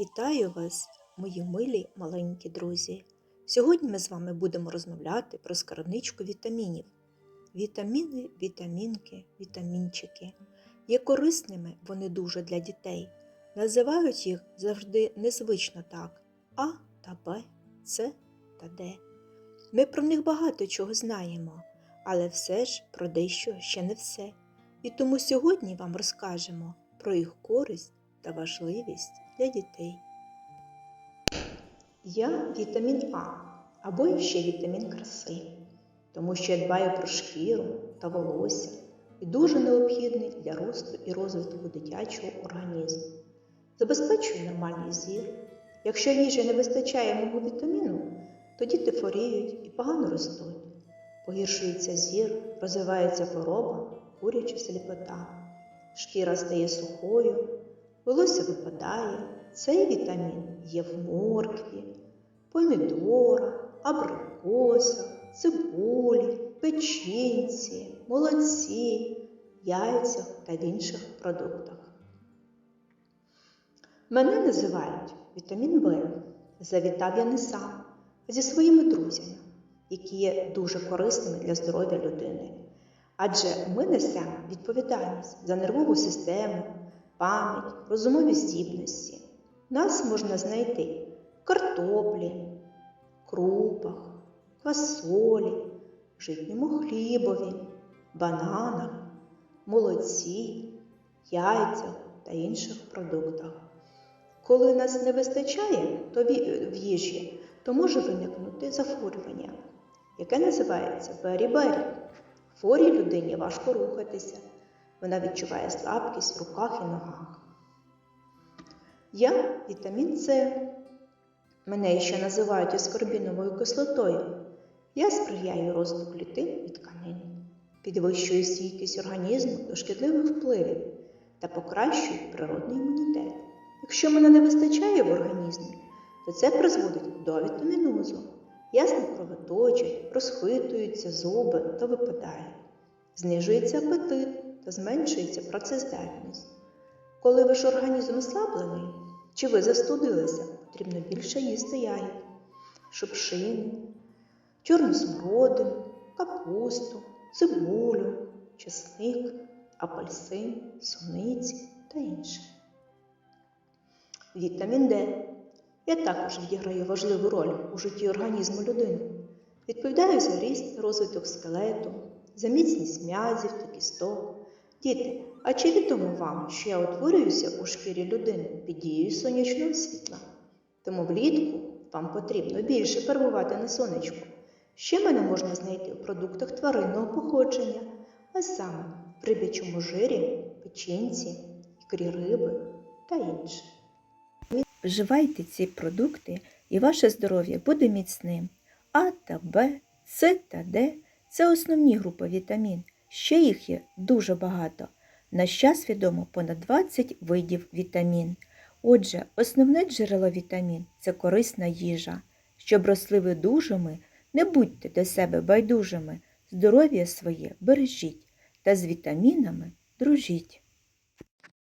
Вітаю вас, мої милі маленькі друзі. Сьогодні ми з вами будемо розмовляти про скарбничку вітамінів. Вітаміни, вітамінки, вітамінчики. Є корисними вони дуже для дітей. Називають їх завжди незвично так: А та Б, С та Д. Ми про них багато чого знаємо, але все ж про дещо ще не все. І тому сьогодні вам розкажемо про їх користь та важливість для дітей. Я вітамін А або ще вітамін краси, тому що я дбаю про шкіру та волосся і дуже необхідний для росту і розвитку дитячого організму. Забезпечує нормальний зір. Якщо їжі не вистачає мого вітаміну, то діти хворіють і погано ростуть. Погіршується зір, розвивається хвороба, куряча сліпота, шкіра стає сухою, волосся випадає. Цей вітамін є в моркві, помідорах, абрикосах, цибулі, печінці, молоці, яйцях та в інших продуктах. Мене називають вітамін В. Завітав я не сам, а зі своїми друзями, які є дуже корисними для здоров'я людини. Адже ми несемо відповідальність за нервову систему, пам'ять, розумові здібності. Нас можна знайти в картоплі, крупах, квасолі, житньому хлібові, бананах, молоці, яйцях та інших продуктах. Коли нас не вистачає то в їжі, то може виникнути захворювання, яке називається бері-бері. Хворій людині важко рухатися, вона відчуває слабкість в руках і ногах. Я вітамін С. Мене ще називають аскорбіновою кислотою. Я сприяю росту клітин і тканин, підвищую стійкість організму до шкідливих впливів та покращую природний імунітет. Якщо мене не вистачає в організмі, то це призводить до вітамінозу. Ясно кровоточать, розхитуються зуби та випадають. Знижується апетит та зменшується працездатність. Коли ваш організм ослаблений, чи ви застудилися, потрібно більше їсти ягід, шипшини, чорну смородину, капусту, цибулю, чесник, апельсин, суниці та інше. Вітамін Д. Я також відіграю важливу роль у житті організму людини. Відповідаю за ріст, розвиток скелету, за міцність м'язів та кісток. Діти, а чи відомо вам, що я утворююся у шкірі людини під дією сонячного світла? Тому влітку вам потрібно більше перебувати на сонечку. Ще мене можна знайти у продуктах тваринного походження, а саме в рибячому жирі, печінці, ікрі риби та інше. Вживайте ці продукти і ваше здоров'я буде міцним. А та Б, С та Д це основні групи вітамін. Ще їх є дуже багато. На щас відомо понад 20 видів вітамін. Отже, основне джерело вітамін це корисна їжа. Щоб росли ви дужими, не будьте до себе байдужими, здоров'я своє бережіть та з вітамінами дружіть.